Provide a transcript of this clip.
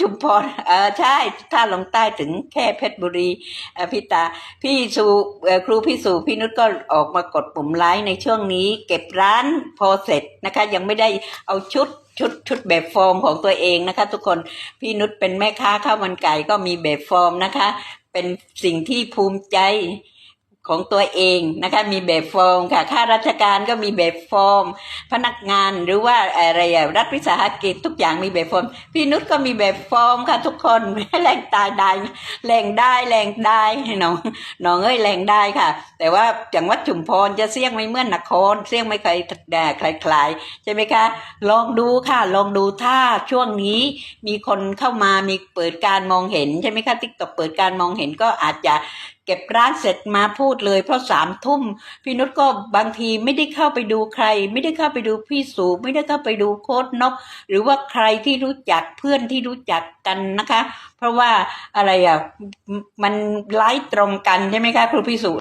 ชุมพรเออใช่ ถ้าลงใต้ถึงแค่เพชรบุรีเออพี่ตา พี่สุเอ่ครูพี่สุพี่นุชก็ออกมากดปุ่มไลค์ในช่วงนี้ เก็บร้านพอเสร็จนะคะ ยังไม่ได้เอาชุดชุดชุดแบบฟอร์มของตัวเองนะคะ ทุกคนพี่นุชเป็นแม่ค้าข้าวมันไก่ก็มีแบบฟอร์มนะคะ เป็นสิ่งที่ภูมิใจ ของตัวเองนะคะมีแบบฟอร์มค่ะข้าราชการก็มีแบบฟอร์ม พนักงานหรือว่าอะไรรัฐวิสาหกิจทุกอย่างมีแบบฟอร์มพี่นุชก็มีแบบฟอร์มค่ะทุกคนแรงตายได้แรงได้แรงได้น้องน้องเอ้ยแรงได้ค่ะ แต่ว่าจังหวัดชุมพรจะเสี่ยงไม่เมื่อนนครเสี่ยงไม่เคยแดคล้ายใช่ไหมคะ ลองดูค่ะลองดูถ้าช่วงนี้มีคนเข้ามามีเปิดการมองเห็นใช่ไหมคะติ๊กต็อกเปิดการมองเห็นก็อาจจะเก็บร้านเสร็จมาพูดเลย เพราะสามทุ่มพี่นุชก็บางทีไม่ได้เข้าไปดูใคร ไม่ได้เข้าไปดูพี่สูไม่ได้เข้าไปดูโค้ดนก หรือว่าใครที่รู้จักเพื่อนที่รู้จักกันนะคะ เพราะว่าอะไรอะมมันไล่ตรงกันใช่ไหมคะครูพี่สุ